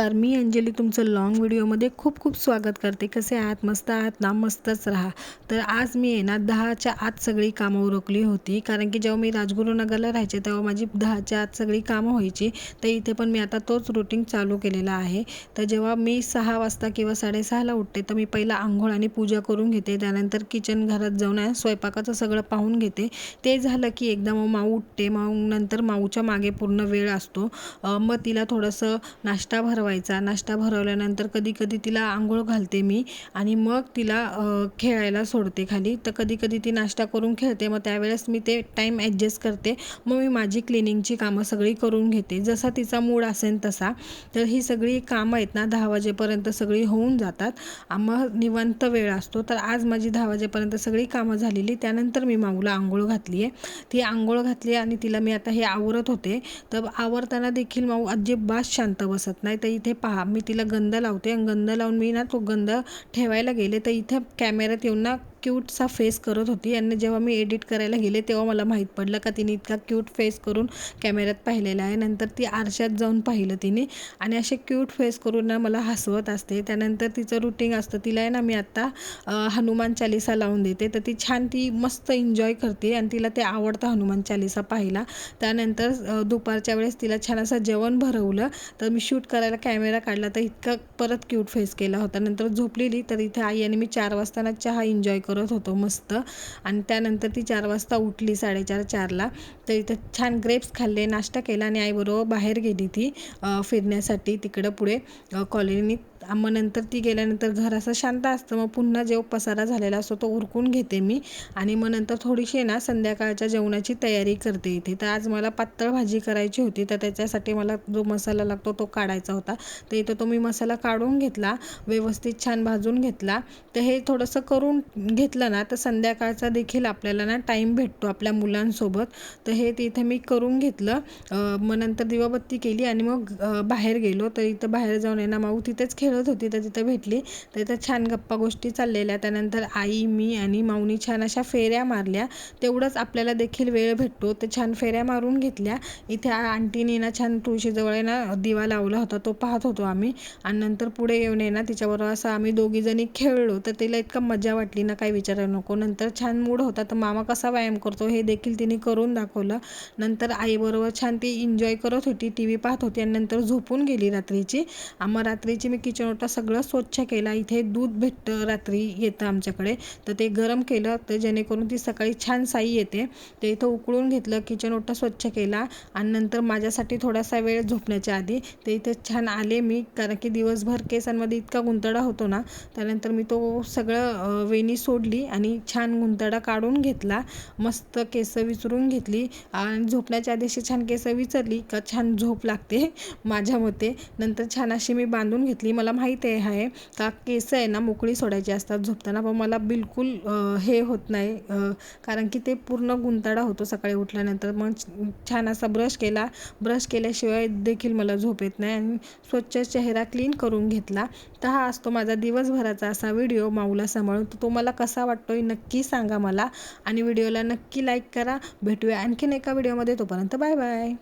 नमस्कार मी अंजली तुमचं लाँग व्हिडिओमध्ये खूप खूप स्वागत करते. कसे आहात? मस्त आहात? ना मस्तच राहा. तर आज मी आहे ना दहाच्या आत सगळी कामं उरकली होती. कारण की जेव्हा मी राजगुरुनगरला राहायचे तेव्हा माझी दहाच्या आत सगळी कामं व्हायची. तर इथे पण मी आता तोच रुटीन चालू केलेला आहे. तर जेव्हा मी सहा वाजता किंवा साडेसहाला उठते तर मी पहिला आंघोळ आणि पूजा करून घेते. त्यानंतर किचन घरात जाऊन स्वयंपाकाचं सगळं पाहून घेते. ते झालं की एकदा मग माऊ उठते. मग नंतर माऊच्या मागे पूर्ण वेळ असतो. मग तिला थोडंसं नाश्ता भरवा लावायचा नाश्ता भरवल्यानंतर कधी कधी तिला आंघोळ घालते मी आणि मग तिला खेळायला सोडते खाली. तर कधी कधी ती नाश्ता करून खेळते. मग त्यावेळेस मी ते टाईम ॲडजस्ट करते. मग मी माझी क्लिनिंगची कामं सगळी करून घेते. जसा तिचा मूड असेल तसा. तर ही सगळी कामं आहेत ना दहा वाजेपर्यंत सगळी होऊन जातात. मग निवांत वेळ असतो. तर आज माझी दहा वाजेपर्यंत सगळी कामं झालेली. त्यानंतर मी माऊला आंघोळ घातली आहे ती आंघोळ घातली आणि तिला मी आता हे आवरत होते. तर आवरताना देखील माऊ अजिबात शांत बसत नाही. तर इथे पहा मी तिला गंध लावते. आणि गंध लावून मी ना तो गंध ठेवायला गेले. तर इथं कॅमेऱ्यात येऊन ना क्यूटचा फेस करत होती. आणि जेव्हा मी एडिट करायला गेले तेव्हा मला माहीत पडलं का तिने इतका क्यूट फेस करून कॅमेऱ्यात पाहिलेला आहे. नंतर ती आरशात जाऊन पाहिलं तिने आणि असे क्यूट फेस करून ना मला हसवत असते. त्यानंतर तिचं रुटीन असतं. तिला आहे ना मी आत्ता हनुमान चालिसा लावून देते. तर ती छान ती मस्त एन्जॉय करते आणि तिला ते आवडतं हनुमान चालिसा पाहिला त्यानंतर दुपारच्या वेळेस तिला छान असं जेवण भरवलं. तर मी शूट करायला कॅमेरा काढला. तर इतका परत क्यूट फेस केला होता. नंतर झोपलेली. तर इथे आई आणि मी चार वाजताना चहा एन्जॉय करत होतो मस्त. आणि त्यानंतर ती चार वाजता उठली साडेचार चारला. तर इथं छान ग्रेप्स खाल्ले नाश्ता केला आणि आईबरोबर बाहेर गेली ती फिरण्यासाठी तिकडं पुढे कॉलनीत मग नंतर ती गेल्यानंतर घर असं शांत असतं. मग पुन्हा जेव्हा पसारा झालेला असतो तो उरकून घेते मी. आणि मग नंतर थोडीशी ना संध्याकाळच्या जेवणाची तयारी करते इथे. तर आज मला पातळ भाजी करायची होती. तर त्याच्यासाठी मला जो मसाला लागतो तो काढायचा होता. तर इथं तो मी मसाला काढून घेतला. व्यवस्थित छान भाजून घेतला. तर हे थोडंसं करून घेतलं ना तर संध्याकाळचा देखील आपल्याला ना टाईम भेटतो आपल्या मुलांसोबत. तर हे तिथे मी करून घेतलं. मग नंतर दिवाबत्ती केली आणि मग बाहेर गेलो. तर इथं बाहेर जाऊन आहे ना माऊ तिथेच खेळत होती तर तिथं भेटली. तर इथं छान गप्पा गोष्टी चाललेल्या. त्यानंतर आई मी आणि माऊनी छान अशा फेऱ्या मारल्या. तेवढंच आपल्याला देखील वेळ भेटतो. तर छान फेऱ्या मारून घेतल्या. इथे आंटीनी ना छान तुळशीजवळ आहे ना दिवा लावला होता. तो पाहत होतो आम्ही. आणि नंतर पुढे येऊन ना तिच्याबरोबर असं आम्ही दोघीजणी खेळलो. तर तिला इतका मजा वाटली ना काही विचारायला नको. नंतर छान मूड होता. तर मामा कसा व्यायाम करतो हे देखील तिने करून दाखवलं. नंतर आईबरोबर छान ती एन्जॉय करत होती. टी व्ही पाहत होती. आणि नंतर झोपून गेली रात्रीची. आम्हा रात्रीची मी किचन ओटा सगळं स्वच्छ केला. इथे दूध भेटतं रात्री येतं आमच्याकडे. तर ते गरम केलं तर जेणेकरून ती सकाळी छान साई येते. ते इथं उकळून घेतलं किचन ओटा स्वच्छ केला आणि नंतर माझ्यासाठी थोडासा वेळ झोपण्याच्या आधी ते इथे छान आले मी. कारण की दिवसभर केसांमध्ये इतका गुंतडा होतो ना त्यानंतर मी तो सगळं वेणी सोडली आणि छान गुंतडा काढून घेतला. मस्त केस विचरून घेतली आणि झोपण्याच्या आधी अशी छान केस विचरली का छान झोप लागते माझ्या मते. नंतर छान अशी मी बांधून घेतली. मला माहीत आहे का? केस आहे ना मोकळी सोडायची असतात झोपताना. पण मला बिलकुल हे होत नाही. कारण की ते पूर्ण गुंताडा होतो सकाळी उठल्यानंतर. मग छान असा ब्रश केला. ब्रश केल्याशिवाय देखील मला झोप येत नाही. आणि स्वच्छ चेहरा क्लीन करून घेतला. तर हा असतो माझा दिवसभराचा असा व्हिडिओ माऊला सांभाळून. तो मला कसा वाटतोय नक्की सांगा मला. आणि व्हिडिओला नक्की लाईक करा. भेटूया आणखीन एका व्हिडिओमध्ये. तोपर्यंत बाय बाय.